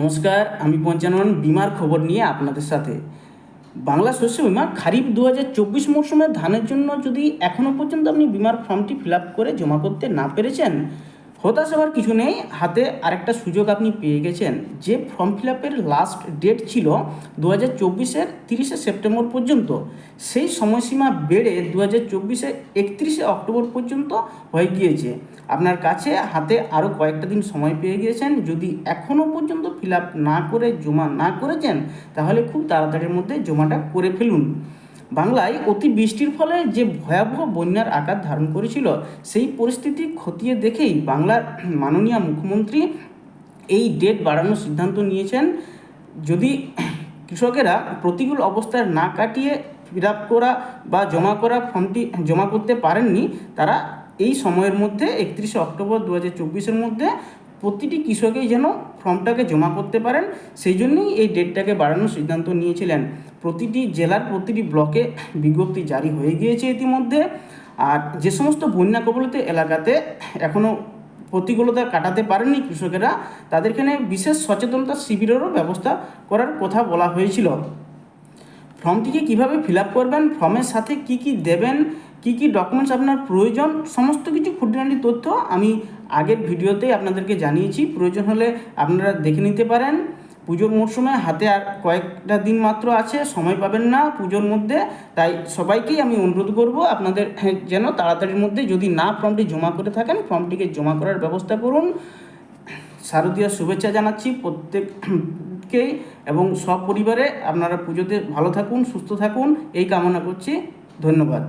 নমস্কার, আমি পঞ্চানন, বিমার খবর নিয়ে আপনাদের সাথে। বাংলা শস্য বিমা খারিফ দু হাজার চব্বিশ মরশুমে ধানের জন্য যদি এখনও পর্যন্ত আপনি বিমার ফর্মটি ফিল আপ করে জমা করতে না পেরেছেন হতাশ হওয়ার কিছু নেই। হাতে আরেকটা সুযোগ আপনি পেয়ে গেছেন। যে ফর্ম ফিল আপের লাস্ট ডেট ছিল দু হাজার চব্বিশের তিরিশে সেপ্টেম্বর পর্যন্ত। সেই সময়সীমা বেড়ে দু হাজার চব্বিশে একত্রিশে অক্টোবর পর্যন্ত হয়ে গিয়েছে। আপনার কাছে হাতে আরও কয়েকটা দিন সময় পেয়ে গিয়েছেন। যদি এখনও পর্যন্ত ফিল আপ না করে, জমা না করেছেন, তাহলে খুব তাড়াতাড়ির মধ্যে জমাটা করে ফেলুন। বাংলায় অতি বৃষ্টির ফলে যে ভয়াবহ বন্যার আকার ধারণ করেছিল, সেই পরিস্থিতি খতিয়ে দেখেই বাংলার মাননীয় মুখ্যমন্ত্রী এই ডেট বাড়ানোর সিদ্ধান্ত নিয়েছেন। যদি কৃষকেরা প্রতিকূল অবস্থায় না কাটিয়ে ফিল করা বা জমা করা ফর্মটি জমা করতে পারেননি, তারা এই সময়ের মধ্যে একত্রিশে অক্টোবর দু হাজার মধ্যে প্রতিটি কৃষকেই যেন ফর্মটাকে জমা করতে পারেন, সেই জন্যই এই ডেটটাকে বাড়ানোর সিদ্ধান্ত নিয়েছিলেন। প্রতিটি জেলার প্রতিটি ব্লকে বিজ্ঞপ্তি জারি হয়ে গিয়েছে ইতিমধ্যে। আর যে সমস্ত বন্যা কবলিত এলাকাতে এখনও প্রতিকূলতা কাটাতে পারেননি কৃষকেরা, তাদেরকে নিয়ে বিশেষ সচেতনতা শিবিরেরও ব্যবস্থা করার কথা বলা হয়েছিল। ফর্মটিকে কীভাবে ফিল করবেন, ফর্মের সাথে কি কি দেবেন কি কি ডকুমেন্টস আপনার প্রয়োজন, সমস্ত কিছু খুঁটিনাটি তথ্য আমি আগের ভিডিওতেই আপনাদেরকে জানিয়েছি। প্রয়োজন হলে আপনারা দেখে নিতে পারেন। পুজোর মরশুমে হাতে আর কয়েকটা দিন মাত্র আছে, সময় পাবেন না পুজোর মধ্যে। তাই সবাইকেই আমি অনুরোধ করব আপনাদের যেন তাড়াতাড়ির মধ্যে যদি না ফর্মটি জমা করে থাকেন, ফর্মটিকে জমা করার ব্যবস্থা করুন। শারদীয় শুভেচ্ছা জানাচ্ছি প্রত্যেককেই এবং সব পরিবারে আপনারা পুজোতে ভালো থাকুন, সুস্থ থাকুন। এই কামনা করছি। ধন্যবাদ।